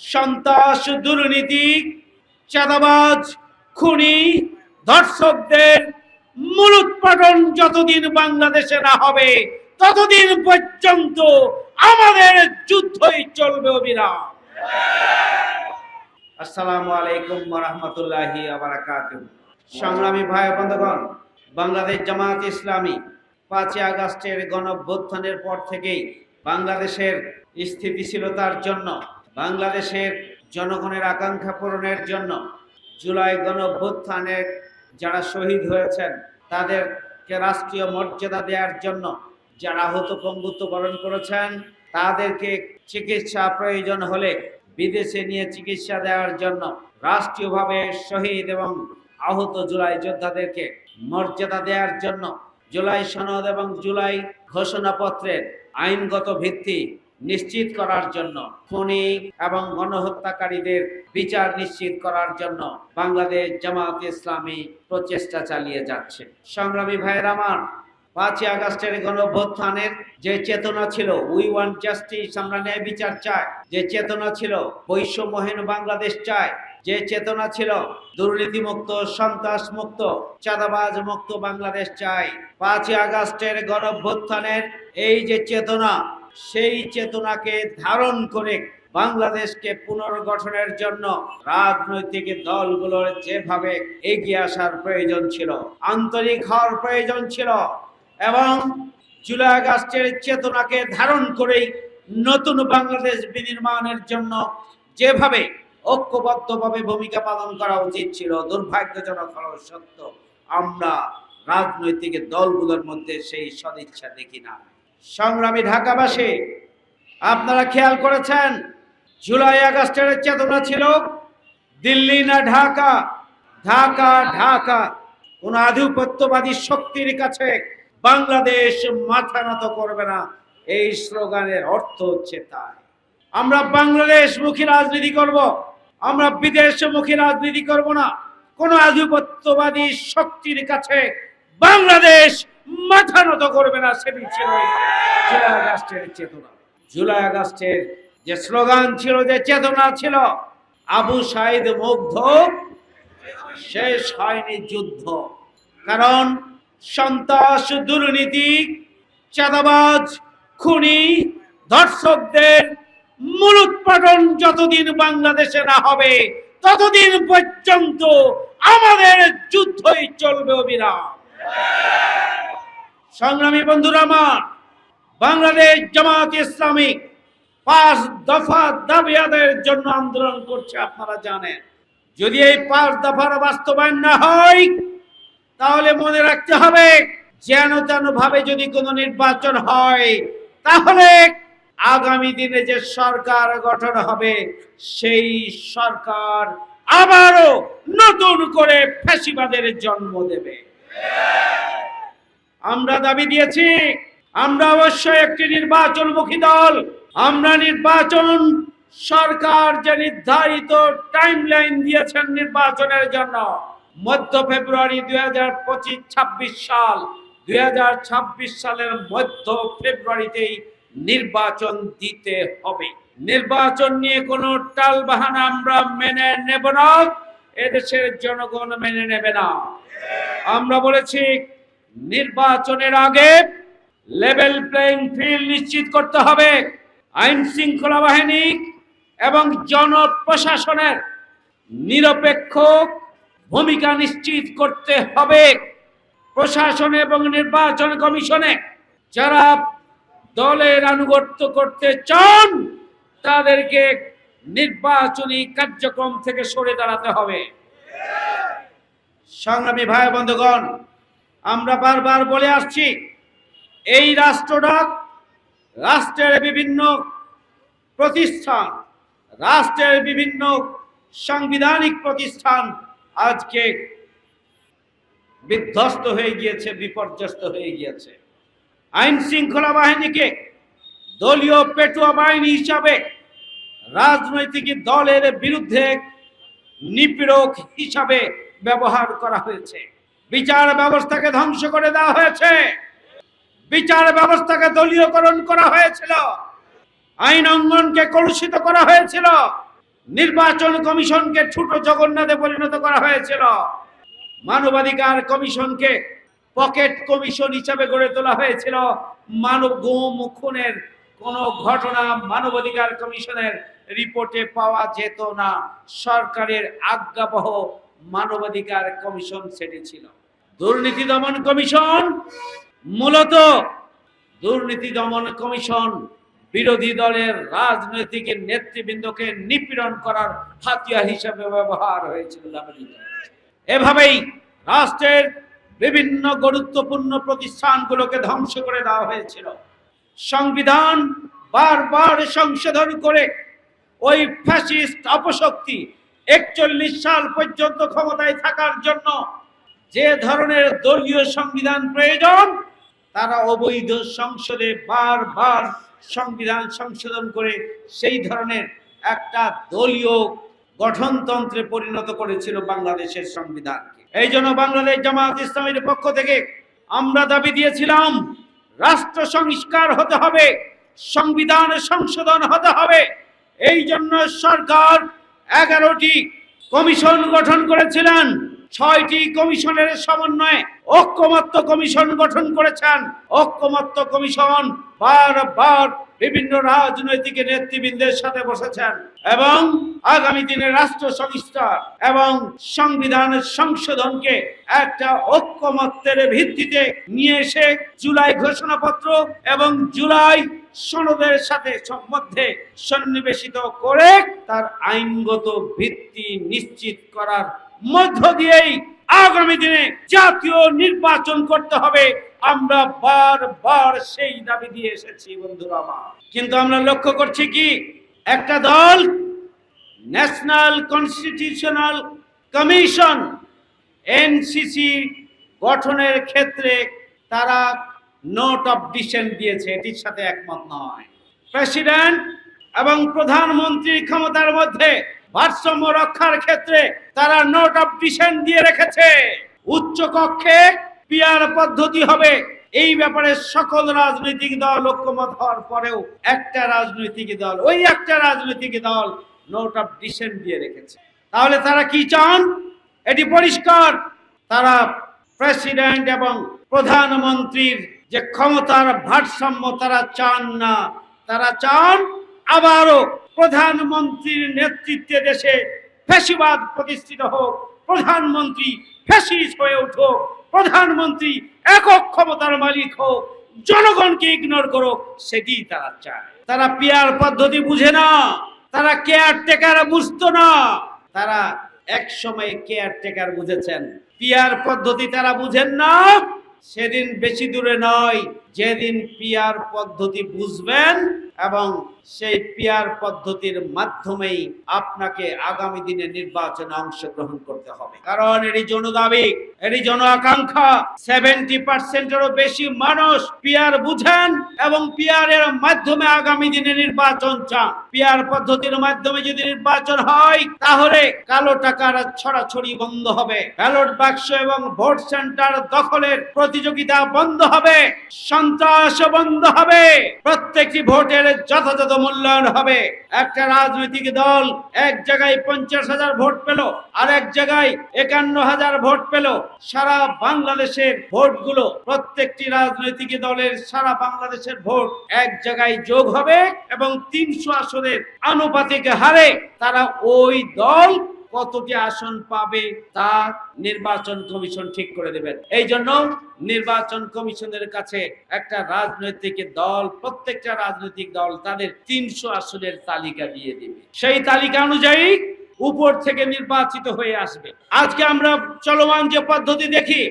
সন্ত্রাস, দুর্নীতি, চাঁদাবাজ, খুনি, ধর্ষকদের মূলোৎপাটন যতদিন বাংলাদেশে না হবে, ততদিন পর্যন্ত আমাদের যুদ্ধই চলবে অবিরাম। আসসালামু আলাইকুম রহমতুল্লাহি সংগ্রামী ভাই বন্ধুগণ, বাংলাদেশ জামাত ইসলামী পাঁচই আগস্টের গণভ্যুত্থানের পর থেকেই বাংলাদেশের স্থিতিশীলতার জন্য বাংলাদেশের জনগণের আকাঙ্ক্ষা পূরণের জন্য জুলাই গণভ্যুত্থানে যারা শহীদ হয়েছেন, তাদেরকে রাষ্ট্রীয় মর্যাদা দেওয়ার জন্য যারা আহত পঙ্গুত্ব বরণ করেছেন, তাদেরকে চিকিৎসা প্রয়োজন হলে বিদেশে নিয়ে চিকিৎসা দেওয়ার জন্য রাষ্ট্রীয়ভাবে শহীদ এবং আহত জুলাই যোদ্ধাদেরকে মর্যাদা দেওয়ার জন্য জুলাই সনদ এবং জুলাই ঘোষণাপত্রের আইনগত ভিত্তি নিশ্চিত করার জন্য, খুনি এবং গণহত্যাকারীদের বিচার নিশ্চিত করার জন্য বাংলাদেশ জামাত ইসলামী প্রচেষ্টা চালিয়ে যাচ্ছে। সংগ্রামী ভাইয়ের আমার, পাঁচই আগস্টের গণভ্যুত্থানের যে চেতনা ছিল উই ওয়ান জাস্টিস আমরা ন্যায় বিচার চাই, যে চেতনা ছিল, বৈষম্যহীন বাংলাদেশ চাই, যে চেতনা ছিল দুর্নীতি মুক্ত সন্ত্রাস মুক্ত চাঁদাবাজ মুক্ত বাংলাদেশ চাই, পাঁচই আগস্টের গণভ্যুত্থানের এই যে চেতনা সেই চেতনাকে ধারণ করে বাংলাদেশকে পুনর্গঠনের জন্য রাজনৈতিক দলগুলোর যেভাবে এগিয়ে আসার প্রয়োজন ছিল, আন্তরিক হওয়ার প্রয়োজন ছিল এবং জুলাই আগস্টের চেতনাকে ধারণ করেই নতুন বাংলাদেশ বিনির্মাণের জন্য যেভাবে ঐক্যবদ্ধভাবে ভূমিকা পালন করা উচিত ছিল, দুর্ভাগ্যজনক হল সত্য, আমরা রাজনৈতিক দলগুলোর মধ্যে সেই সদিচ্ছা দেখি না। সংগ্রামী ঢাকাবাসী, আপনারা খেয়াল করেছেন? জুলাই আগস্টের চেতনা ছিল দিল্লি না ঢাকা? ঢাকা ঢাকা। কোন আধিপত্যবাদী শক্তির কাছে বাংলাদেশ মাথা নত করবে না। এই স্লোগানের অর্থ হচ্ছে তাই। আমরা বাংলাদেশমুখী রাজনীতি করব। আমরা বিদেশমুখী রাজনীতি করব না। কোন আধিপত্যবাদী শক্তির কাছে বাংলাদেশ মাথা নত করবে না সেটি ছিল জুলাই আগস্টের চেতনা। জুলাই আগস্টের যে স্লোগান ছিল, যে চেতনা ছিল, আবু সাইদ মুগ্ধ, শেষ হয়নি যুদ্ধ। কারণ সন্ত্রাস, দুর্নীতি, চাঁদাবাজ, খুনি, ধর্ষকদের মূলোৎপাটন যতদিন বাংলাদেশে না হবে, ততদিন পর্যন্ত আমাদের যুদ্ধই চলবে অবিরাম। সংগ্রামী বন্ধুরা আমার, বাংলাদেশ জামাত ইসলামী পাঁচ দফা দাবি আদায়ের জন্য আন্দোলন করছে, আপনারা জানেন। যদি এই পাঁচ দফার বাস্তবায়ন না হয়, তাহলে মনে রাখতে হবে, যেন তেন ভাবে যদি কোনো নির্বাচন হয়, তাহলে আগামী দিনে যে সরকার গঠন হবে, সেই সরকার আবারও নতুন করে ফ্যাসিবাদের জন্ম দেবে। আমরা দাবি দিয়েছি, আমরা অবশ্যই একটি নির্বাচনমুখী দল। আমরা নির্বাচন সরকার যে নির্ধারিত টাইম লাইন দিয়েছেন নির্বাচনের জন্য, মধ্য ফেব্রুয়ারি দুই হাজার পঁচিশ, ছাব্বিশ সাল, দুই হাজার ছাব্বিশ সালের মধ্য ফেব্রুয়ারিতেই নির্বাচন দিতে হবে। নির্বাচন নিয়ে কোনো টাল বাহানা আমরা মেনে নেব না, এদেশের জনগণ মেনে নেবে না। আমরা বলেছি নির্বাচনের আগে লেভেল প্লেইং ফিল্ড নিশ্চিত করতে হবে। আইন শৃঙ্খলা বাহিনী এবং জনপ্রশাসনের নিরপেক্ষ ভূমিকা নিশ্চিত করতে হবে। প্রশাসন এবং নির্বাচন কমিশনে যারা দলের আনুগত্য করতে চান, তাদেরকে নির্বাচনী কার্যক্রম থেকে সরে দাঁড়াতে হবে। সংগ্রামী ভাই বন্ধুগণ, আমরা বারবার বলে আসছি, এই রাষ্ট্রটা রাষ্ট্রের বিভিন্ন প্রতিষ্ঠান, রাষ্ট্রের বিভিন্ন সাংবিধানিক প্রতিষ্ঠান আজকে বিধ্বস্ত হয়ে গিয়েছে, বিপর্যস্ত হয়ে গিয়েছে। আইন শৃঙ্খলা বাহিনীকে দলীয় পেটুয়া বাহিনী হিসাবে রাজনৈতিক দলের বিরুদ্ধে নিপীড়ক হিসাবে ব্যবহার করা হয়েছে। বিচার ব্যবস্থাকে ধ্বংস করে দেওয়া হয়েছে। বিচার ব্যবস্থাকে দলীয়করণ করা হয়েছিল। আইন অঙ্গনকে কলুষিত করা হয়েছিল। নির্বাচন কমিশনকে ছোট জগন্নাথে পরিণত করা হয়েছিল। মানবাধিকার কমিশনকে পকেট কমিশন হিসাবে গড়ে তোলা হয়েছিল। মানব গুম, খুনের কোন ঘটনা মানবাধিকার কমিশনের রিপোর্টে পাওয়া যেত না। সরকারের আজ্ঞাবহ মানবাধিকার কমিশন সেটি ছিল। দুর্নীতি দমন কমিশন, মূলত দুর্নীতি দমন কমিশন বিরোধী দলের রাজনৈতিক নেতৃবৃন্দকে নিপীড়ন করার হাতিয়ার হিসাবে ব্যবহার হয়েছিল এভাবেই রাষ্ট্রের বিভিন্ন গুরুত্বপূর্ণ প্রতিষ্ঠানগুলোকে ধ্বংস করে দেওয়া হয়েছিল। সংবিধান বারবার সংশোধন করে ওই ফ্যাসিস্ট অপশক্তি একচল্লিশ সাল পর্যন্ত ক্ষমতায় থাকার জন্য যে ধরনের দলীয় সংবিধান প্রয়োজন, তারা অবৈধ সংসদে বারবার সংবিধান সংশোধন করে সেই ধরনের একটা দলীয় গঠনতন্ত্রে পরিণত করেছিল বাংলাদেশের সংবিধানকে। এই জন্য বাংলাদেশ জামাত ইসলামের পক্ষ থেকে আমরা দাবি দিয়েছিলাম, রাষ্ট্র সংস্কার হতে হবে, সংবিধান সংশোধন হতে হবে। এই জন্য সরকার এগারোটি কমিশন গঠন করেছিলেন। ছয়টি কমিশনের সমন্বয়ে ঐক্যমত্য কমিশন গঠন করেছেন। ঐক্যমত্য কমিশন বারবার বিভিন্ন রাজনৈতিক নেতৃবৃন্দের সাথে বসেছেন এবং আগামী দিনে রাষ্ট্র সংস্কার এবং সংবিধান সংশোধনকে একটা ঐক্যমত্যের ভিত্তিতে নিয়ে এসে জুলাই ঘোষণাপত্র এবং জুলাই সনদের সাথে মধ্যে সন্নিবেশিত করে তার আইনগত ভিত্তি নিশ্চিত করার মধ্য দিয়েই আগামী দিনে জাতীয় নির্বাচন করতে হবে। আমরা বারবার সেই দাবি দিয়ে এসেছি বন্ধুরা আমার। কিন্তু আমরা লক্ষ্য করছি কি? একটা দল ন্যাশনাল কনস্টিটিউশনাল কমিশন, এনসিসি গঠনের ক্ষেত্রে তারা নোট অফ ডিসেন্ট দিয়েছে, এটির সাথে একমত নয়। প্রেসিডেন্ট এবং প্রধানমন্ত্রী ক্ষমতার মধ্যে ভারসাম্য রক্ষার ক্ষেত্রে তারা নোট অফ ডিসেন্ট দিয়ে রেখেছে। উচ্চ কক্ষে পিয়ার পদ্ধতি হবে। এই ব্যাপারে সকল রাজনৈতিক দল ঐক্যমত হওয়ার পরেও একটা রাজনৈতিক দল, ওই একটা রাজনৈতিক দল নোট অফ ডিসেন্ট দিয়ে রেখেছে। তাহলে তারা কি চান? এটি পরিষ্কার। তারা প্রেসিডেন্ট এবং প্রধানমন্ত্রীর যে ক্ষমতার ভারসাম্য তারা চান না। তারা চান আবারও প্রধানমন্ত্রীর নেতৃত্বে দেশে ফ্যাসিবাদ প্রতিষ্ঠিত হোক, প্রধানমন্ত্রী ফ্যাসিস হয়ে উঠুক, প্রধানমন্ত্রী একক ক্ষমতার মালিক হোক, জনগণকে ইগনোর করুক সেটি তারা চায়। তারা পিয়ার পদ্ধতি বুঝে না, তারা কেয়ার টেকার বুঝতো না। তারা এক সময় কেয়ার টেকার বুঝেছেন। পিয়ার পদ্ধতি তারা বুঝেন না, সেদিন বেশি দূরে নয়। যেদিন পিয়ার পদ্ধতি বুঝবেন এবং সেই পিয়ার পদ্ধতির মাধ্যমেই আপনাকে আগামী দিনে নির্বাচনে অংশগ্রহণ করতে হবে। কারণ এটি জনদাবি এটি জন আকাঙ্ক্ষা। সেভেন্টি পার্সেন্টেরও বেশি মানুষ পিয়ার বুঝেন এবং পিয়ারের মাধ্যমে আগামী দিনে নির্বাচন চান। পিয়ার পদ্ধতির মাধ্যমে যদি নির্বাচন হয়, তাহলে কালো টাকার ছড়াছড়ি বন্ধ হবে। ব্যালট বাক্স এবং ভোট সেন্টার দখলের প্রতিযোগিতা বন্ধ হবে। সন্ত্রাস বন্ধ হবে। প্রত্যেকটি ভোটের যথাযথ মূল্যায়ন হবে। একটা রাজনৈতিক দল এক জায়গায় পঞ্চাশ হাজার ভোট পেল আর এক জায়গায় একান্ন হাজার ভোট পেল। সারা বাংলাদেশের ভোটগুলো প্রত্যেকটি রাজনৈতিক দলের সারা বাংলাদেশের ভোট এক জায়গায় যোগ হবে এবং তিনশো আসনের আনুপাতিক হারে তারা ওই দল কতটি আসন পাবে তা নির্বাচন কমিশন ঠিক করে দেবেন এই জন্য নির্বাচন কমিশনের কাছে একটা রাজনৈতিক দল, প্রত্যেকটা রাজনৈতিক দল তাদের তিনশো আসনের তালিকা দিয়ে দিবে। সেই তালিকা অনুযায়ী উপর থেকে নির্বাচিত হয়ে আসবে। আজকে আমরা চলমান যে পদ্ধতি দেখি,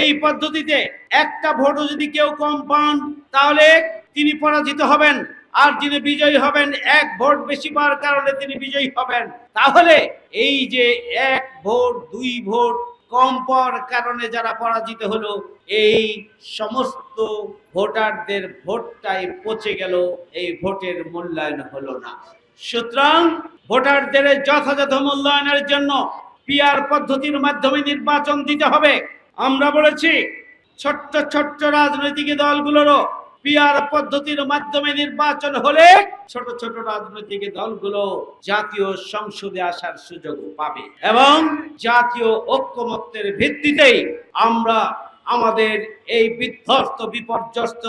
এই পদ্ধতিতে একটা ভোটও যদি কেউ কম পান, তাহলে তিনি পরাজিত হবেন। আর যিনি বিজয়ী হবেন, এক ভোট বেশি পাওয়ার কারণে তিনি বিজয়ী হবেন। তাহলে এই যে এক ভোট, দুই ভোট কম পাওয়ার কারণে যারা পরাজিত হলো, এই সমস্ত ভোটারদের ভোটটাই পচে গেল, এই ভোটের মূল্যায়ন হলো না। সুতরাং ভোটারদের যথাযথ মূল্যায়নের জন্য পিআর পদ্ধতির মাধ্যমে নির্বাচন দিতে হবে। আমরা বলেছি, ছোট্ট ছোট্ট রাজনৈতিক দলগুলোরও পিয়ার পদ্ধতির মাধ্যমে নির্বাচন হলে ছোট ছোট রাজনৈতিক দলগুলো জাতীয় সংসদে আসার সুযোগ পাবে। এবং জাতীয় ঐক্যমত্যের ভিত্তিতেই আমরা আমাদের এই বিধ্বস্ত, বিপর্যস্ত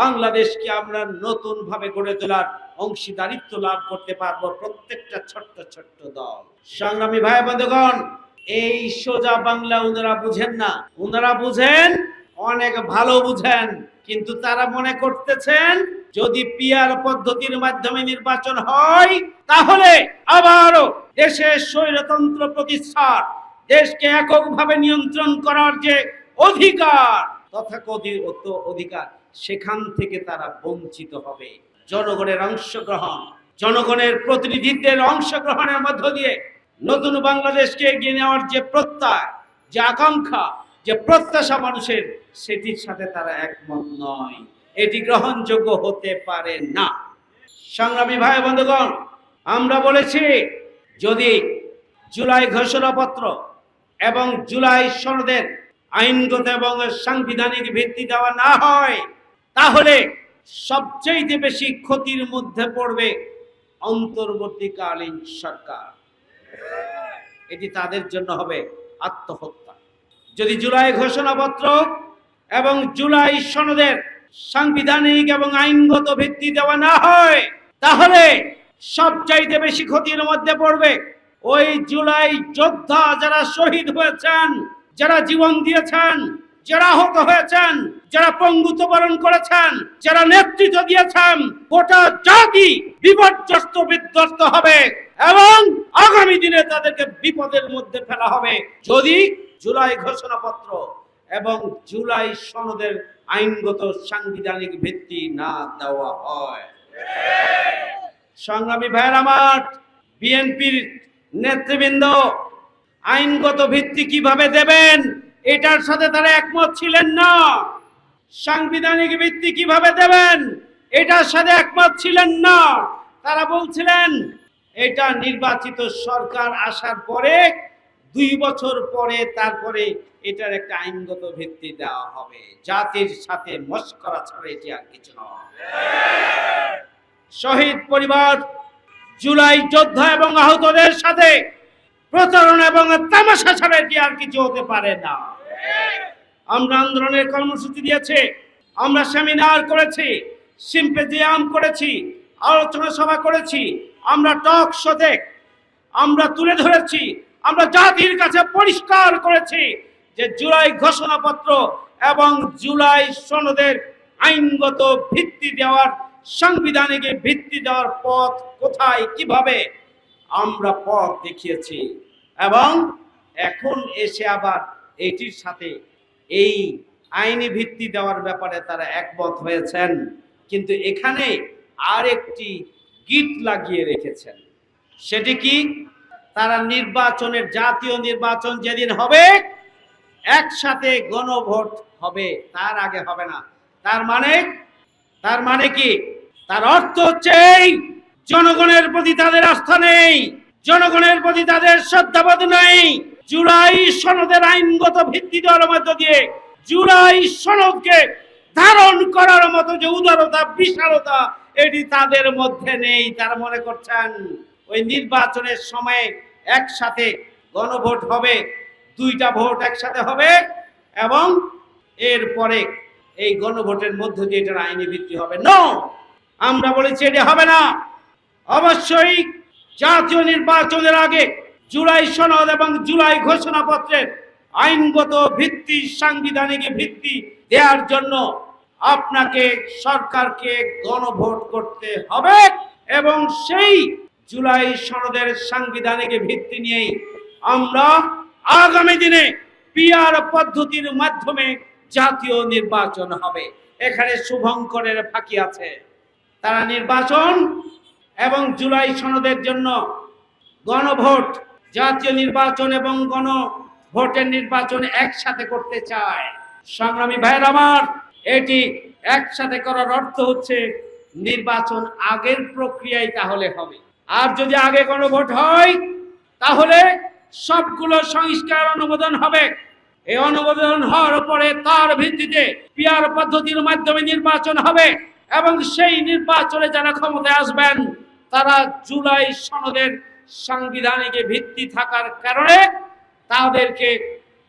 বাংলাদেশকে আমরা নতুন ভাবে গড়ে তোলার অংশীদারিত্ব লাভ করতে পারব প্রত্যেকটা ছোট্ট ছোট্ট দল। সংগ্রামী ভাই বন্ধুগণ এই সোজা বাংলা ওনারা বুঝেন না। ওনারা বুঝেন অনেক ভালো বুঝেন, কিন্তু তারা মনে করতেছেন, যদি পিয়ার পদ্ধতির মাধ্যমে নির্বাচন হয়, তাহলে আবারও দেশের স্বৈরতন্ত্র প্রতিষ্ঠার, দেশকে এককভাবে নিয়ন্ত্রণ করার যে অধিকার, তথাকথিত অধিকার, সেখান থেকে তারা বঞ্চিত হবে। জনগণের অংশগ্রহণ, জনগণের প্রতিনিধিত্বের অংশগ্রহণের মধ্য দিয়ে নতুন বাংলাদেশকে এগিয়ে নেওয়ার যে প্রত্যয়, যে আকাঙ্ক্ষা যে প্রত্যাশা মানুষের, সেটির সাথে তারা একমত নয়। এটি গ্রহণযোগ্য হতে পারে না। সংগ্রামী ভাই বন্ধুগণ, আমরা বলেছি, যদি জুলাই ঘোষণাপত্র এবং জুলাই সনদের আইনগত এবং সাংবিধানিক ভিত্তি দেওয়া না হয়, তাহলে সবচেয়ে বেশি ক্ষতির মধ্যে পড়বে অন্তর্বর্তীকালীন সরকার। এটি তাদের জন্য হবে আত্মহত্যা। যদি জুলাই ঘোষণাপত্র এবং জুলাই সনদের সাংবিধানিক এবং আইনগত ভিত্তি দেওয়া না হয়, তাহলে সবচাইতে বেশি ক্ষতির মধ্যে পড়বে ওই জুলাই যোদ্ধা যারা শহীদ হয়েছেন, যারা জীবন দিয়েছেন, যারা আহত হয়েছেন, যারা পঙ্গুত্ব বরণ করেছেন, যারা নেতৃত্ব দিয়েছেন, গোটা জাতি বিপর্যস্ত, বিধ্বস্ত হবে এবং আগামী দিনে তাদেরকে বিপদের মধ্যে ফেলা হবে। যদি জুলাই ঘোষণাপত্র এবং জুলাই সনদের আইনগত সাংবিধানিক ভিত্তি না দেওয়া হয়। সংগ্রামী ভাইয়ের আমার, বিএনপির নেতৃবৃন্দ, আইনগত ভিত্তি কীভাবে দেবেন, এটার সাথে তারা একমত ছিলেন না। সাংবিধানিক ভিত্তি কীভাবে দেবেন, এটার সাথে একমত ছিলেন না। তারা বলছিলেন, এটা নির্বাচিত সরকার আসার পরে দুই বছর পরে তারপরে এটার একটা আইনগত ভিত্তি দেওয়া হবে। জাতির সাথে মস্করা ছাড়া এটি আর কিছু নয়। শহীদ পরিবার, জুলাই যোদ্ধা এবং আহতদের সাথে প্রতারণা এবং তামাশা ছাড়া এটি আর কিছু হতে পারে না। আমরা আন্দোলনের কর্মসূচি দিয়েছি, আমরা সেমিনার করেছি, সিম্পেজিয়াম করেছি, আলোচনা সভা করেছি, আমরা টক শোতে আমরা তুলে ধরেছি আমরা জাতির কাছে পরিষ্কার করেছি যে জুলাই ঘোষণাপত্র এবং জুলাই সনদের আইনগত ভিত্তি দেওয়ার, সাংবিধানিক ভিত্তি দেওয়ার পথ কোথায়, কীভাবে আমরা পথ দেখিয়েছি এবং এখন এসে আবার এটির সাথে এই আইনি ভিত্তি দেওয়ার ব্যাপারে তারা একমত হয়েছেন। কিন্তু এখানে আরেকটি গিট লাগিয়ে রেখেছেন। সেটি কি? তারা নির্বাচনের জাতীয় নির্বাচন যেদিন হবে, একসাথে গণভোট হবে। তার আগে হবে না। তার মানে তার মানে কি? তার অর্থ হচ্ছে জনগণের প্রতি তাদের আস্থা নেই, জনগণের প্রতি তাদের শ্রদ্ধাবোধ নেই। জুলাই সনদের আইনগত ভিত্তি দেওয়ার মধ্য দিয়ে, জুলাই সনদকে ধারণ করার মতো যে উদারতা, বিশালতা, এটি তাদের মধ্যে নেই, তারা মনে করছেন, ওই নির্বাচনের সময় একসাথে গণভোট হবে, দুইটা ভোট একসাথে হবে এবং এরপরে এই গণভোটের মধ্য দিয়ে এটার আইনি ভিত্তি হবে। নো! আমরা বলেছি এটা হবে না। অবশ্যই জাতীয় নির্বাচনের আগে জুলাই সনদ এবং জুলাই ঘোষণাপত্রের আইনগত ভিত্তি, সাংবিধানিক ভিত্তি দেওয়ার জন্য আপনাকে সরকারকে গণভোট করতে হবে এবং সেই জুলাই সনদের সাংবিধানিক ভিত্তি নিয়েই আমরা আগামী দিনে পিআর পদ্ধতির মাধ্যমে জাতীয় নির্বাচন হবে। এখানে শুভঙ্করের ফাঁকি আছে। তারা নির্বাচন এবং জুলাই সনদের জন্য গণভোট, জাতীয় নির্বাচন এবং গণভোটের নির্বাচন একসাথে করতে চায়। সংগ্রামী ভাইয়ের আমার, এটি একসাথে করার অর্থ হচ্ছে নির্বাচন আগের প্রক্রিয়ায় তাহলে হবে। আর যদি আগে কোনো ভোট হয়, তাহলে সবগুলো সংস্কার অনুমোদন হবে। এই অনুমোদন হওয়ার পরে তার ভিত্তিতে পিয়ার পদ্ধতির মাধ্যমে নির্বাচন হবে এবং সেই নির্বাচনে যারা ক্ষমতায় আসবেন, তারা জুলাই সনদের সাংবিধানিক ভিত্তি থাকার কারণে তাদেরকে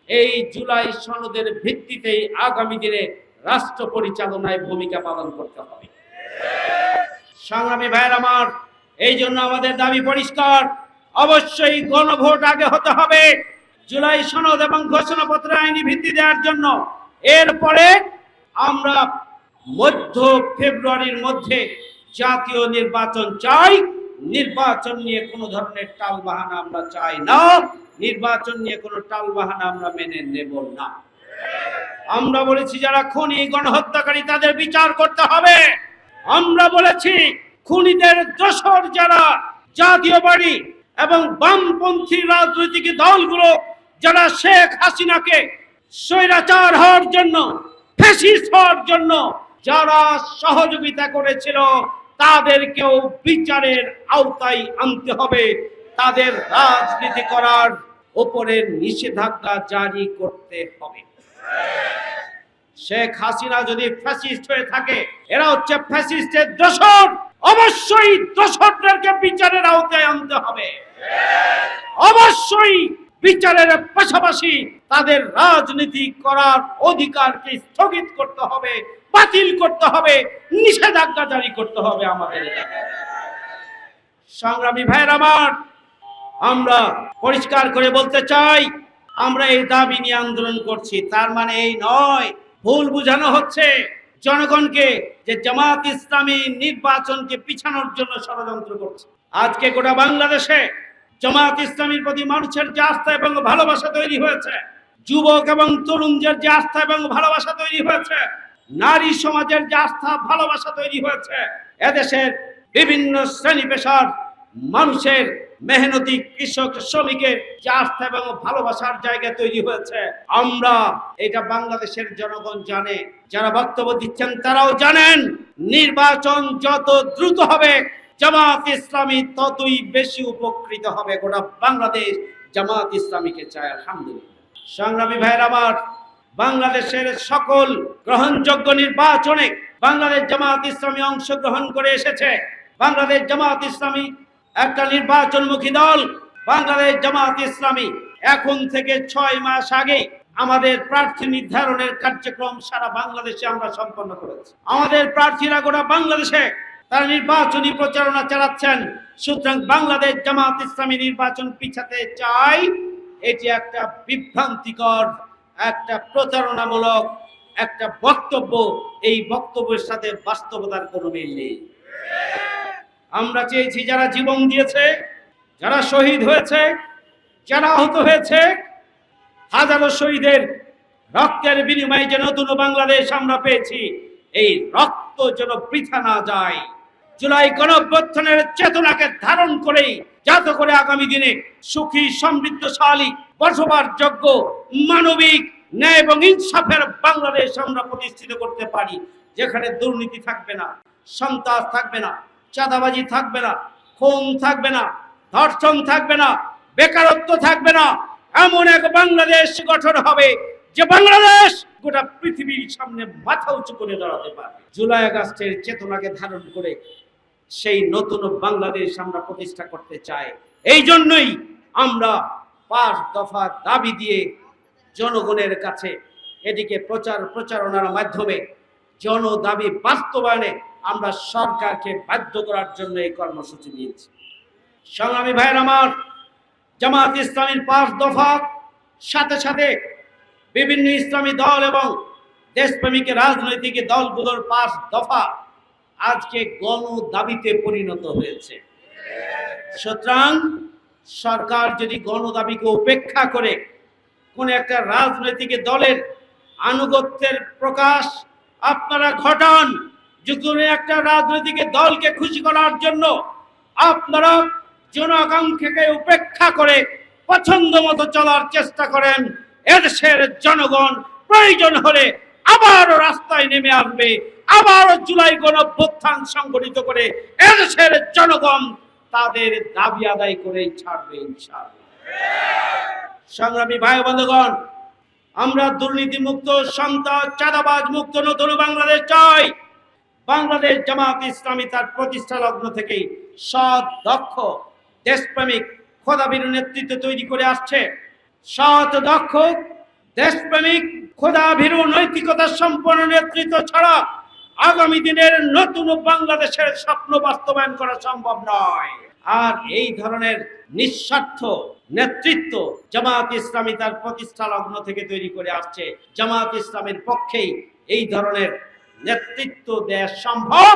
এই জুলাই সনদের ভিত্তিতেই আগামী দিনে রাষ্ট্র পরিচালনায় ভূমিকা পালন করতে হবে। সংগ্রামী ভাইয়ের আমার এই জন্য আমাদের দাবি পরিষ্কার। অবশ্যই গণভোট আগে হতে হবে। জুলাই সনদ এবং ঘোষণাপত্র আইনি ভিত্তি দেওয়ার জন্য। এরপরে আমরা মধ্য ফেব্রুয়ারির মধ্যে জাতীয় নির্বাচন চাই। নির্বাচন নিয়ে কোনো ধরনের টাল বাহানা আমরা চাই না। নির্বাচন নিয়ে কোনো টাল বাহানা আমরা মেনে নেব না। আমরা বলেছি, যারা খুনি, গণহত্যাকারী, তাদের বিচার করতে হবে। আমরা বলেছি খুনিদের যশোর যারা, জাতীয় বাড়ি এবং বামপন্থী রাজনৈতিক দলগুলো যারা শেখ হাসিনাকে স্বৈরাচার হওয়ার জন্য, ফ্যাসিস্ট হওয়ার জন্য যারা সহযোগিতা করেছিল, তাদেরকেও বিচারের আওতায় আনতে হবে। তাদের রাজনীতি করার উপরে নিষেধাজ্ঞা জারি করতে হবে। শেখ হাসিনা যদি ফ্যাসিস্ট হয়ে থাকে, এরা হচ্ছে ফ্যাসিস্টের দোষর। অবশ্যই দোষরদেরকে বিচারের আওতায় আনতে হবে। অবশ্যই বিচারের পাশাপাশি তাদের রাজনীতি করার অধিকারকে স্থগিত করতে হবে, বাতিল করতে হবে, নিষেধাজ্ঞা জারি করতে হবে আমাদের। সংগ্রামী ভাইয়ের আমার, আমরা পরিষ্কার করে বলতে চাই, আমরা এই দাবি নিয়ে আন্দোলন করছি। তার মানে এই নয়, ভুল বুঝানো হচ্ছে। জনগণকে যে জামাত ইসলামী নির্বাচনকে পিছানোর জন্য ষড়যন্ত্র করছে। আজকে গোটা বাংলাদেশে জামাত ইসলামীর প্রতি মানুষের যে আস্থা এবং ভালোবাসা তৈরি হয়েছে, যুবক এবং তরুণদের যে আস্থা এবং ভালোবাসা তৈরি হয়েছে, নারী সমাজের যে আস্থা, ভালোবাসা তৈরি হয়েছে, এদেশের বিভিন্ন শ্রেণি পেশার মানুষের মেহনতি কৃষক শ্রমিকের যে এবং ভালোবাসার জায়গা তৈরি হয়েছে, আমরা এটা বাংলাদেশের জনগণ জানে, যারা বক্তব্য দিচ্ছেন তারাও জানেন, নির্বাচন যত দ্রুত হবে, জামাত ইসলামী ততই বেশি উপকৃত হবে গোটা বাংলাদেশ জামাত ইসলামীকে চায়, আলহামদুলিল্লাহ। সংগ্রামী ভাইয়ের আমার, বাংলাদেশের সকল গ্রহণযোগ্য নির্বাচনে বাংলাদেশ জামাত ইসলামী অংশগ্রহণ করে এসেছে, বাংলাদেশ জামাত ইসলামী একটা নির্বাচনমুখী দল বাংলাদেশ জামাত ইসলামী। এখন থেকে ছয় মাস আগে আমাদের প্রার্থী নির্ধারণের কার্যক্রম সারা বাংলাদেশে আমরা সম্পন্ন করেছি। আমাদের প্রার্থীরা গোটা বাংলাদেশে তারা নির্বাচনী প্রচারণা চালাচ্ছেন। সুতরাং বাংলাদেশ জামাত ইসলামী নির্বাচন পিছাতে চাই। এটি একটা বিভ্রান্তিকর, একটা প্রচারণামূলক, একটা বক্তব্য। এই বক্তব্যের সাথে বাস্তবতার কোনো মিল নেই। আমরা চেয়েছি যারা জীবন দিয়েছে, যারা শহীদ হয়েছে, যারা আহত হয়েছে, হাজারো শহীদের রক্তের বিনিময়ে যে নতুন বাংলাদেশ আমরা পেয়েছি, এই রক্ত যেন বৃথা না যায়। জুলাই গণঅভ্যুত্থানের চেতনাকে ধারণ করেই, যাতে করে আগামী দিনে সুখী, সমৃদ্ধশালী বসবার যোগ্য মানবিক, ন্যায় এবং ইনসাফের বাংলাদেশ আমরা প্রতিষ্ঠিত করতে পারি, যেখানে দুর্নীতি থাকবে না, সন্ত্রাস থাকবে না। চাঁদাবাজি থাকবে না, খুন থাকবে না, ধর্ষণ থাকবে না, বেকারত্ব থাকবে না। এমন এক বাংলাদেশ গঠন হবে যে বাংলাদেশ গোটা পৃথিবীর সামনে মাথা উঁচু করে দাঁড়াতে পারবে। জুলাই আগস্টের চেতনাকে ধারণ করে সেই নতুন বাংলাদেশ আমরা প্রতিষ্ঠা করতে চাই। এই জন্যই আমরা পাঁচ দফা দাবি দিয়ে জনগণের কাছে এটিকে প্রচার প্রচারণার মাধ্যমে জন দাবি বাস্তবায়নে আমরা সরকারকে বাধ্য করার জন্য এই কর্মসূচি নিয়েছি। সংগ্রামী ভাইয়ের আমার, জামাত ইসলামীর পাঁচ দফা, সাথে সাথে বিভিন্ন ইসলামী দল এবং দেশপ্রেমিক রাজনৈতিক দলগুলোর পাঁচ দফা আজকে গণ দাবিতে পরিণত হয়েছে। সুতরাং সরকার যদি গণ দাবিকে উপেক্ষা করে কোন একটা রাজনৈতিক দলের আনুগত্যের প্রকাশ আপনারা ঘটান যে কোনো একটা রাজনৈতিক দলকে খুশি করার জন্য আপনারা জনাকাঙ্ক্ষাকে উপেক্ষা করে পছন্দ মতো চলার চেষ্টা করেন, এদেশের জনগণ প্রয়োজন হলে আবারও রাস্তায় নেমে আসবে, আবারও জুলাই গণভ্যুত্থান সংগঠিত করে এদেশের জনগণ তাদের দাবি আদায় করে ছাড়বে ইনশাআল্লাহ। সংগ্রামী ভাই বন্ধুগণ, আমরা দুর্নীতি মুক্ত সন্ত্রাস, চাঁদাবাজ মুক্ত নতুন বাংলাদেশ চাই। বাংলাদেশ জামাত ইসলামী তার প্রতিষ্ঠা লগ্ন থেকেই সৎ দক্ষ দেশপ্রেমিক খোদাবির নেতৃত্ব তৈরি করে আসছে। সৎ দক্ষ দেশপ্রেমিক খোদাভীরু নৈতিকতা সম্পন্ন নেতৃত্ব ছাড়া আগামী দিনের নতুন বাংলাদেশের স্বপ্ন বাস্তবায়ন করা সম্ভব নয়। আর এই ধরনের নিঃস্বার্থ নেতৃত্ব জামাত ইসলামী তার প্রতিষ্ঠা লগ্ন থেকে তৈরি করে আসছে। জামাত ইসলামের পক্ষেই এই ধরনের নেতৃত্ব দেওয়া সম্ভব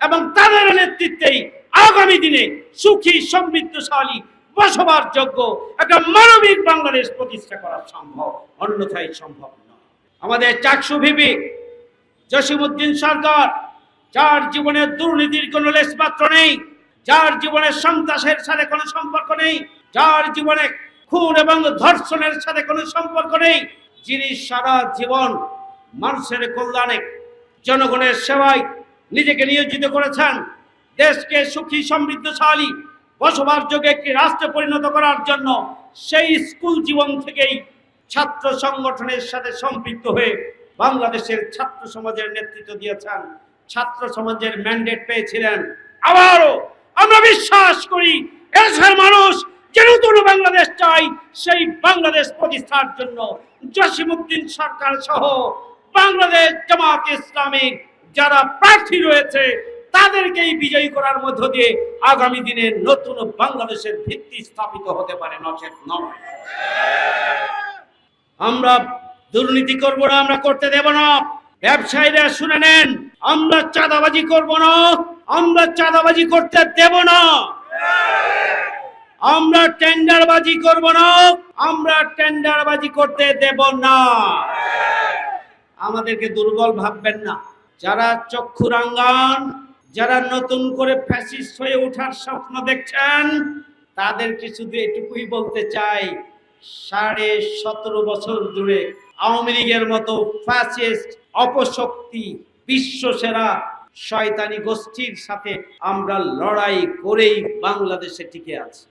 এবং তাদের নেতৃত্বেই আগামী দিনে সুখী, সমৃদ্ধশালী বসবাস যোগ্য একটা মানবিক বাংলাদেশ প্রতিষ্ঠা করা সম্ভব। অন্যথায় সম্ভব নয় আমাদের চাকসু ভিপি জসিমুদ্দিন সরকার, যার জীবনে দুর্নীতির কোনো লেশমাত্র নেই, যার জীবনে সন্ত্রাসের সাথে কোনো সম্পর্ক নেই, যার জীবনে খুন এবং ধর্ষণের সাথে কোনো সম্পর্ক নেই, যিনি সারা জীবন মানুষের কল্যাণে জনগণের সেবায় নিজেকে নিয়োজিত করেছেন। দেশকে সুখী, সমৃদ্ধশালী বসবাসযোগ্য একটি রাষ্ট্রে পরিণত করার জন্য সেই স্কুল জীবন থেকেই ছাত্র সংগঠনের সাথে সম্পৃক্ত হয়ে বাংলাদেশের ছাত্র সমাজের নেতৃত্ব দিয়েছেন। ছাত্র সমাজের ম্যান্ডেট পেয়েছিলেন। আবারও আমরা বিশ্বাস করি, এদেশের মানুষ যে নতুন বাংলাদেশ চাই সেই বাংলাদেশ প্রতিষ্ঠার জন্য জসিমুদ্দিন সরকার সহ বাংলাদেশ জামাত ইসলামিক যারা প্রার্থী রয়েছে, তাদেরকেই বিজয়ী করার মধ্য দিয়ে আগামী দিনে নতুন বাংলাদেশের ভিত্তি স্থাপিত হতে পারে, নচেত নয়। আমরা দুর্নীতি করব না, আমরা করতে দেব না। ব্যবসায়ীরা শুনে নেন, আমরা চাঁদাবাজি করব না, আমরা চাঁদাবাজি করতে দেব না। আমরা টেন্ডারবাজি করব না, আমরা টেন্ডারবাজি করতে দেব না। আমাদেরকে দুর্বল ভাববেন না যারা চক্ষু রাঙ্গান যারা নতুন করে ফ্যাসিস্ট হয়ে ওঠার স্বপ্ন দেখছেন তাদেরকে শুধু এটুকুই বলতে চাই, সাড়ে সতেরো বছর ধরে আওয়ামী লীগের মতো ফ্যাসিস্ট অপশক্তি বিশ্ব সেরা শয়তানি গোষ্ঠীর সাথে আমরা লড়াই করেই বাংলাদেশে টিকে আছি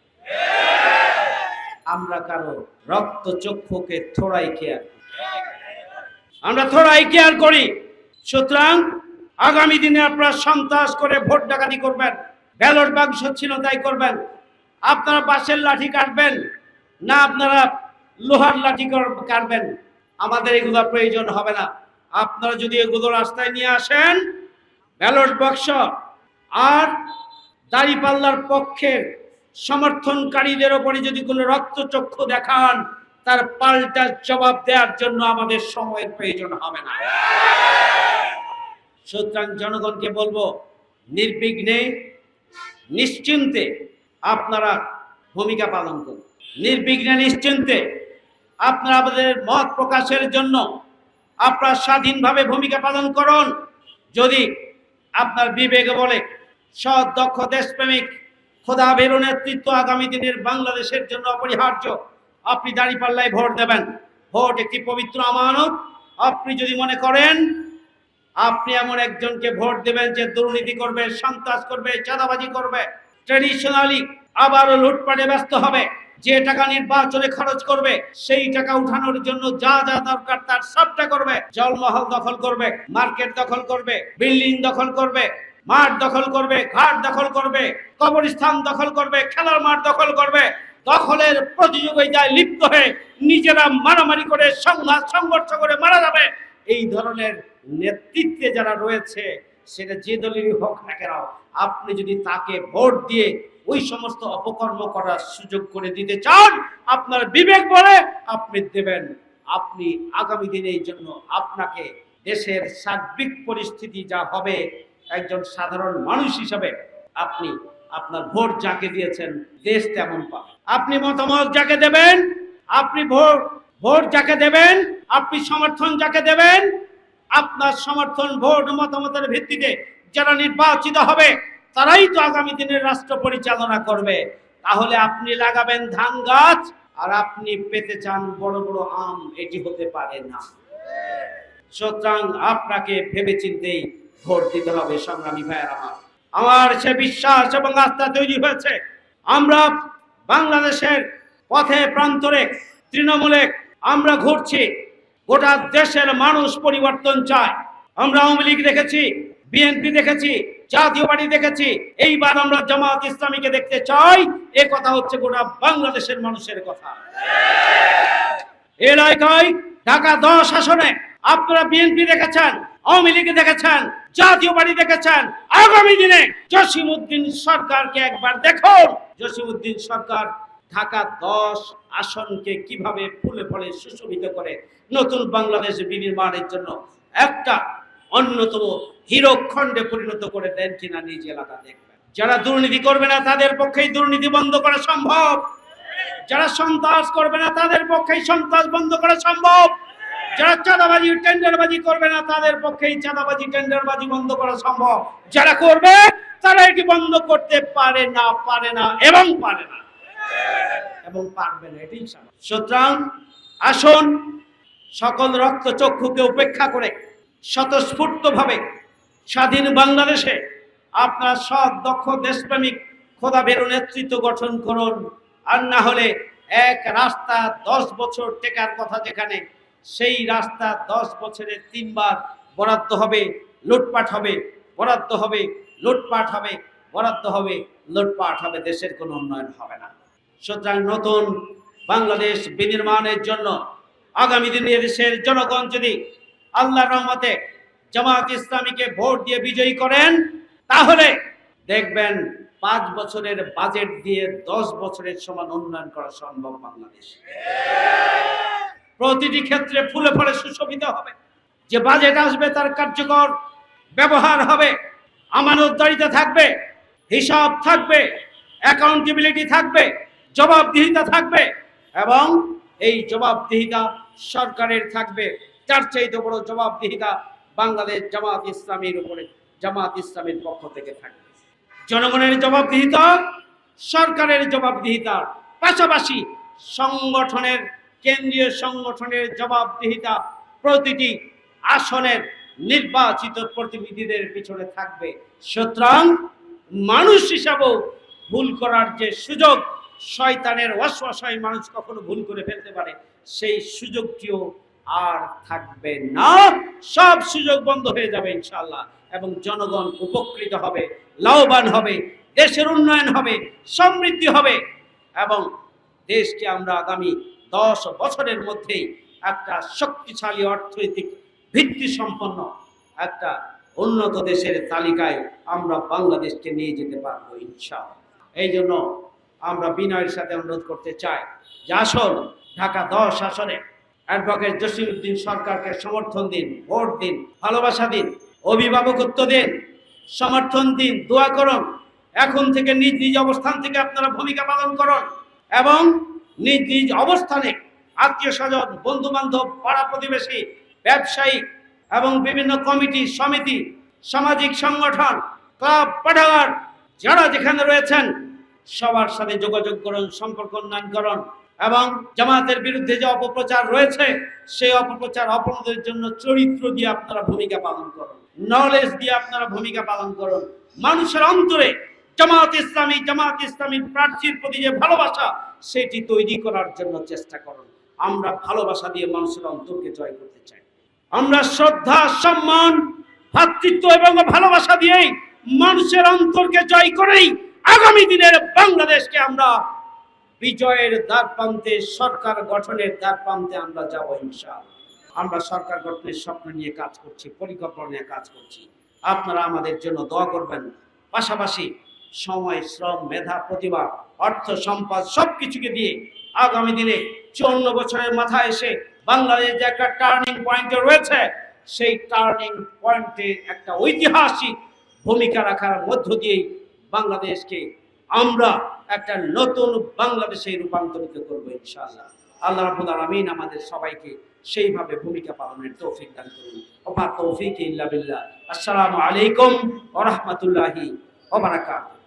আমরা কারও রক্ত চক্ষুকে থোড়াই করি। আমরা থোড়াই কেয়ার করি। সুতরাং আগামী দিনে আপনারা সন্ত্রাস করে ভোট ডাকাতি করবেন, ব্যালট বাক্স তাই করবেন, আপনারা বাঁশের লাঠি কাটবেন, না আপনারা লোহার লাঠি কাটবেন, আমাদের এগুলো প্রয়োজন হবে না। আপনারা যদি এগুলো রাস্তায় নিয়ে আসেন, ব্যালট বাক্স আর দাড়িপাল্লার পক্ষে সমর্থনকারীদের ওপরে যদি কোনো রক্তচক্ষু দেখান তার পাল্টা জবাব দেওয়ার জন্য আমাদের সময়ের প্রয়োজন হবে না। সুতরাং জনগণকে বলব, নির্বিঘ্নে, নিশ্চিন্তে আপনারা ভূমিকা পালন করুন। নির্বিঘ্নে, নিশ্চিন্তে আপনারা আমাদের মত প্রকাশের জন্য আপনারা স্বাধীনভাবে ভূমিকা পালন করুন। যদি আপনার বিবেক বলে, সৎ, দক্ষ, দেশপ্রেমিক, খোদা, বেরো নেতৃত্ব আগামী দিনের বাংলাদেশের জন্য অপরিহার্য আপনি দাঁড়িপাল্লায় ভোট দেবেন। ভোট একটি পবিত্র আমানত। আপনি যদি মনে করেন, আপনি এমন একজনকে ভোট দেবেন যে দুর্নীতি করবে, সন্ত্রাস করবে, চাঁদাবাজি করবে ট্রেডিশনালি আবারও লুটপাটে ব্যস্ত হবে, যে টাকা নির্বাচনে খরচ করবে, সেই টাকা উঠানোর জন্য যা যা দরকার তার সবটা করবে। জলমহল দখল করবে, মার্কেট দখল করবে, বিল্ডিং দখল করবে, মাঠ দখল করবে, ঘাট দখল করবে, কবরস্থান দখল করবে, খেলার মাঠ দখল করবে। দখলের প্রতিযোগিতায় লিপ্ত হয়ে নিজেরা মারামারি করে সংঘাত, সংঘর্ষ করে মারা যাবে। এই ধরনের নেতৃত্বে যারা রয়েছে, সেটা যে দলেরই হোক না কেন, আপনি যদি তাকে ভোট দিয়ে ওই সমস্ত অপকর্ম করার সুযোগ করে দিতে চান, আপনার বিবেক বলে আপনি দেবেন। আপনি আগামী দিনে এই জন্য আপনাকে দেশের সার্বিক পরিস্থিতি যা হবে, একজন সাধারণ মানুষ হিসাবে আপনি আপনার ভোট যাকে দিয়েছেন, দেশ তেমন পাবে। আপনি মতামত যাকে দেবেন, আপনি ভোট ভোট যাকে দেবেন, আপনি সমর্থন যাকে দেবেন, আপনার সমর্থন, ভোট, মতামতের ভিত্তিতে যারা নির্বাচিত হবে, তারাই তো আগামী দিনের রাষ্ট্র পরিচালনা করবে। তাহলে আপনি লাগাবেন ধান গাছ, আর আপনি পেতে চান বড় বড় আম, এটি হতে পারে না। সুতরাং আপনাকে ভেবেচিন্তেই ভোট দিতে হবে, সংগ্রামী ভাইয়ের আমার। আমার সে বিশ্বাস এবং আস্থা তৈরি হয়েছে। আমরা বাংলাদেশের পথে প্রান্তরে, তৃণমূলে আমরা ঘুরছি। গোটা দেশের মানুষ পরিবর্তন চায়। আমরা আওয়ামী লীগ দেখেছি, বিএনপি দেখেছি, জাতীয় পার্টি দেখেছি। এইবার আমরা জামাত ইসলামীকে দেখতে চাই। এ কথা হচ্ছে গোটা বাংলাদেশের মানুষের কথা। এলাকায় ঢাকা দশ আসনে আপনারা বিএনপি দেখেছেন। আওয়ামী লীগ দেখেছেন, জাতীয় পার্টি দেখেছেন, আগামী দিনে জসিম উদ্দিন সরকারকে একবার দেখুন। জসিম উদ্দিন সরকার ঢাকা দশ আসনকে কীভাবে ফুলে ফলে সুশোভিত করে নতুন বাংলাদেশ বিনির্মাণের জন্য একটা অন্যতম হিরো খণ্ডে পরিণত করে দেন কিনা নিজ এলাকা দেখবেন। যারা দুর্নীতি করবে না, তাদের পক্ষেই দুর্নীতি বন্ধ করা সম্ভব। যারা সন্ত্রাস করবে না, তাদের পক্ষেই সন্ত্রাস বন্ধ করা সম্ভব। যারা চাঁদাবাজি, টেন্ডারবাজি করবে না, তাদের পক্ষেই চাঁদাবাজি, টেন্ডারবাজি বন্ধ করা সম্ভব। যারা করবে, তারা এটি বন্ধ করতে পারে না পারে না এবং পারে না। এবং পারবে না স্বাভাবিক। সুতরাং আসুন, সকল রক্ত চক্ষুকে উপেক্ষা করে, স্বতঃস্ফূর্তভাবে স্বাধীন বাংলাদেশে আপনার সৎ, দক্ষ, দেশপ্রেমিক খোদা বেরো নেতৃত্ব গঠন করুন। আর না হলে এক রাস্তা দশ বছর টেকার কথা যেখানে সেই রাস্তা দশ বছরে তিনবার বরাদ্দ হবে, লুটপাট হবে, বরাদ্দ হবে, লুটপাট হবে, বরাদ্দ হবে, লুটপাট হবে, দেশের কোনো উন্নয়ন হবে না। সুতরাং নতুন বাংলাদেশ বিনির্মাণের জন্য আগামী দিনে দেশের জনগণ যদি আল্লাহর রহমতে জামাত ইসলামীকে ভোট দিয়ে বিজয়ী করেন, তাহলে দেখবেন পাঁচ বছরের বাজেট দিয়ে দশ বছরের সমান উন্নয়ন করা সম্ভব বাংলাদেশ। প্রতিটি ক্ষেত্রে ফুলে ফলে সুশোভিত হবে। যে বাজেট আসবে, তার কার্যকর ব্যবহার হবে আমানতদারিতা থাকবে, হিসাব থাকবে অ্যাকাউন্টেবিলিটি থাকবে, জবাবদিহিতা থাকবে এবং এই জবাবদিহিতা সরকারের থাকবে। তার চাইতে বড় জবাবদিহিতা বাংলাদেশ জামাত ইসলামীর উপরে, জামাত ইসলামের পক্ষ থেকে থাকবে। জনগণের জবাবদিহিতা, সরকারের জবাবদিহিতার পাশাপাশি সংগঠনের কেন্দ্রীয় সংগঠনের জবাবদিহিতা প্রতিটি আসনের নির্বাচিত প্রতিনিধিদের পিছনে থাকবে। সুতরাং মানুষ হিসাবেও ভুল করার যে সুযোগ শয়তানের অশ্বাসয় মানুষ কখনো ভুল করে ফেলতে পারে, সেই সুযোগটিও আর থাকবে না। সব সুযোগ বন্ধ হয়ে যাবে ইনশাল্লাহ এবং জনগণ উপকৃত হবে, লাভবান হবে, দেশের উন্নয়ন হবে, সমৃদ্ধি হবে এবং দেশকে আমরা আগামী দশ বছরের মধ্যেই একটা শক্তিশালী অর্থনৈতিক ভিত্তি সম্পন্ন একটা উন্নত দেশের তালিকায় আমরা বাংলাদেশকে নিয়ে যেতে পারব, ইনশাআল্লাহ। এই জন্য আমরা বিনয়ের সাথে অনুরোধ করতে চাই যে আসল ঢাকা দশ আসনে অ্যাডভোকেট জসিমউদ্দিন সরকারকে সমর্থন দিন, ভোট দিন, ভালোবাসা দিন, অভিভাবকত্ব দিন, সমর্থন দিন, দোয়া করুন। এখন থেকে নিজ নিজ অবস্থান থেকে আপনারা ভূমিকা পালন করুন এবং নিজ নিজ অবস্থানে আত্মীয় স্বজন বন্ধু বান্ধব পাড়া প্রতিবেশী, ব্যবসায়ী এবং বিভিন্ন কমিটি, সমিতি, সামাজিক সংগঠন, ক্লাব, পাঠাগার, যারা যেখানে রয়েছেন, সবার সাথে যোগাযোগ করুন, সম্পর্ক উন্নয়ন করুন এবং জামাতের বিরুদ্ধে যে অপপ্রচার রয়েছে, সেই অপপ্রচার অপরাধের জন্য চরিত্র দিয়ে আপনারা ভূমিকা পালন করুন নলেজ দিয়ে আপনারা ভূমিকা পালন করুন। মানুষের অন্তরে জামাত ইসলামী জামাত ইসলামীর প্রার্থীর প্রতি যে ভালোবাসা সেটি তৈরি করার জন্য চেষ্টা করুন। আমরা ভালোবাসা দিয়ে মানুষের অন্তরকে জয় করতে চাই। আমরা শ্রদ্ধা, সম্মান, ভাতৃত্ব এবং ভালোবাসা দিয়েই মানুষের অন্তরকে জয় করেই আগামী দিনের বাংলাদেশকে আমরা বিজয়ের দ্বার প্রান্তে, সরকার গঠনের দ্বার প্রান্তে আমরা যাব ইনশাআল্লাহ। আমরা সরকার গঠনের স্বপ্ন নিয়ে কাজ করছি, পরিকল্পনা নিয়ে কাজ করছি। আপনারা আমাদের জন্য দোয়া করবেন। পাশাপাশি সময়, শ্রম, মেধা, প্রতিভা, অর্থ, সম্পদ সব কিছুকে দিয়ে আগামী দিনে চুয়ান্ন বছরের মাথায় এসে বাংলাদেশ যে একটা টার্নিং পয়েন্টে রয়েছে, সেই টার্নিং পয়েন্টে একটা ঐতিহাসিক ভূমিকা রাখার মধ্য দিয়েই বাংলাদেশকে আমরা একটা নতুন বাংলাদেশে রূপান্তরিত করব ইনশাআল্লাহ। আল্লাহ রাব্বুল আলামিন আমাদের সবাইকে সেইভাবে ভূমিকা পালনের তৌফিক দান করুন। ওমা তৌফিক ইল্লা বিল্লাহ। আসসালামু আলাইকুম ওয়া রাহমাতুল্লাহি ওয়া বারাকাতুহু।